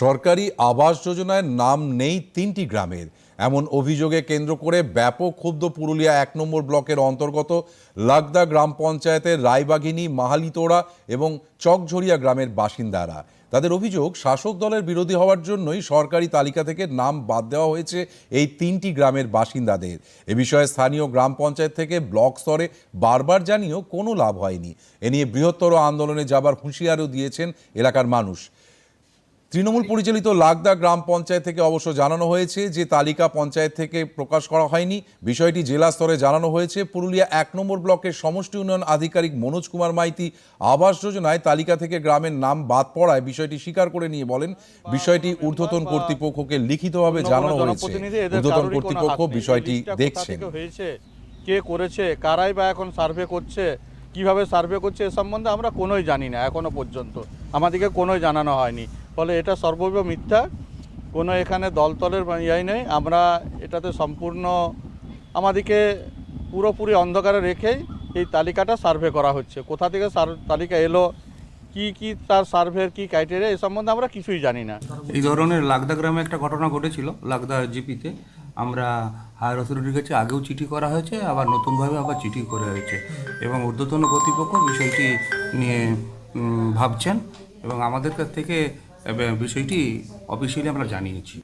সরকারি আবাস যোজনায় নাম নেই তিনটি গ্রামের। এমন অভিযোগে কেন্দ্র করে ব্যাপক ক্ষুব্ধ পুরুলিয়া এক নম্বর ব্লকের অন্তর্গত লাগদা গ্রাম পঞ্চায়েতের রায়বাঘিনী মাহালিতোড়া এবং চকঝরিয়া গ্রামের বাসিন্দারা। তাদের অভিযোগ, শাসক দলের বিরোধী হওয়ার জন্যই সরকারি তালিকা থেকে নাম বাদ দেওয়া হয়েছে এই তিনটি গ্রামের বাসিন্দাদের। এ বিষয়ে স্থানীয় গ্রাম পঞ্চায়েত থেকে ব্লক স্তরে বারবার জানিয়েও কোনো লাভ হয়নি। এ নিয়ে বৃহত্তর আন্দোলনে যাবার হুঁশিয়ারও দিয়েছেন এলাকার মানুষ। তৃণমূল পরিচালিত লাগদা গ্রাম পঞ্চায়েত থেকে অবশ্য জানানো হয়েছে যে তালিকা পঞ্চায়েত থেকে প্রকাশ করা হয়নি। বিষয়টি জেলা স্তরে জানানো হয়েছে। পুরুলিয়া এক নম্বর ব্লকের সমষ্টি উন্নয়ন আধিকারিক মনোজ কুমার মাইতি আবাস যোজনায় তালিকা থেকে গ্রামের নাম বাদ পড়ায় বিষয়টি স্বীকার করে নিয়ে বলেন বিষয়টি ঊর্ধ্বতন কর্তৃপক্ষকে লিখিতভাবে জানানো হয়েছে। ঊর্ধ্বতন কর্তৃপক্ষ বিষয়টি দেখছেন। হয়েছে? কে করেছে? কারাই বা এখন সার্ভে করছে? কীভাবে সার্ভে করছে এ সম্বন্ধে আমরা কোনোই জানি না এখনও পর্যন্ত। আমাদেরকে কোনোই জানানো হয়নি। ফলে এটা সর্বৈব মিথ্যা। কোনো এখানে দলতলের ইয়াই নেই। আমরা এটাতে সম্পূর্ণ, আমাদেরকে পুরোপুরি অন্ধকারে রেখেই এই তালিকাটা সার্ভে করা হচ্ছে। কোথা থেকে সার- তালিকা এলো, কি কি তার সার্ভের কি ক্রাইটেরিয়া এ সম্বন্ধে আমরা কিছুই জানি না। এই ধরনের লাগদা গ্রামে একটা ঘটনা ঘটেছিল, লাগদা জিপিতে। আমরা হায়ার অথরিটির কাছে আগেও চিঠি করা হয়েছে, আবার নতুনভাবে আবার চিঠি করা হয়েছে। এবং ঊর্ধ্বতন কর্তৃপক্ষ বিষয়টি নিয়ে ভাবছেন। এবং আমাদের কাছ থেকে বিষয়টি অফিসিয়ালি আমরা জানিয়েছি।